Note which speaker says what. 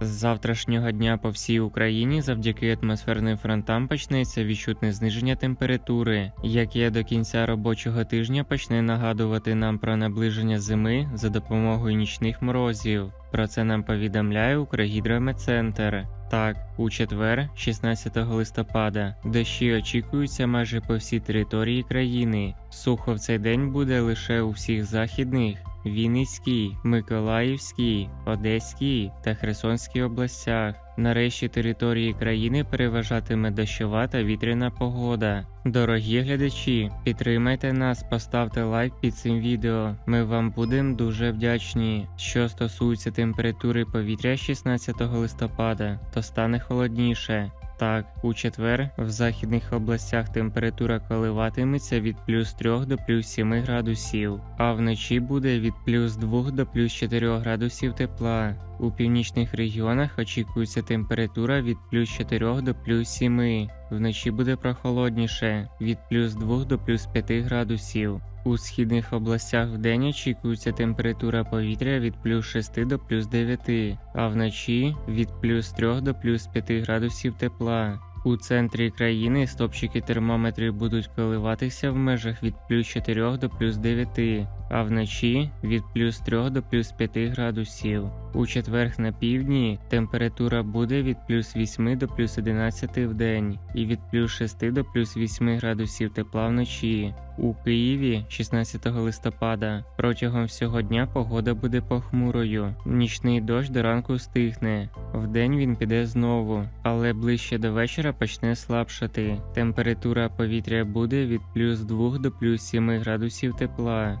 Speaker 1: З завтрашнього дня по всій Україні завдяки атмосферним фронтам почнеться відчутне зниження температури, яке до кінця робочого тижня почне нагадувати нам про наближення зими за допомогою нічних морозів. Про це нам повідомляє Укргідрометцентр. Так, у четвер, 16 листопада, дощі очікуються майже по всій території країни. Сухо в цей день буде лише у всіх західних, Вінницькій, Миколаївській, Одеській та Херсонській областях. Нарешті території країни переважатиме дощова та вітряна погода. Дорогі глядачі, підтримайте нас, поставте лайк під цим відео. Ми вам будемо дуже вдячні. Що стосується температури повітря 16 листопада, то стане холодніше. Так, у четвер в західних областях температура коливатиметься від плюс 3 до плюс 7 градусів, а вночі буде від плюс 2 до плюс 4 градусів тепла. У північних регіонах очікується температура від плюс 4 до плюс 7. Вночі буде прохолодніше від плюс 2 до плюс 5 градусів. У східних областях вдень очікується температура повітря від плюс 6 до плюс 9, а вночі від плюс 3 до плюс 5 градусів тепла. У центрі країни стопчики термометрів будуть коливатися в межах від плюс 4 до плюс 9, а вночі від плюс 3 до плюс 5 градусів. У четверг на півдні температура буде від плюс 8 до плюс 11 в день і від плюс 6 до плюс 8 градусів тепла вночі. У Києві 16 листопада протягом всього дня погода буде похмурою. Нічний дощ до ранку стихне. Вдень він піде знову, але ближче до вечора почне слабшати. Температура повітря буде від плюс 2 до плюс 7 градусів тепла.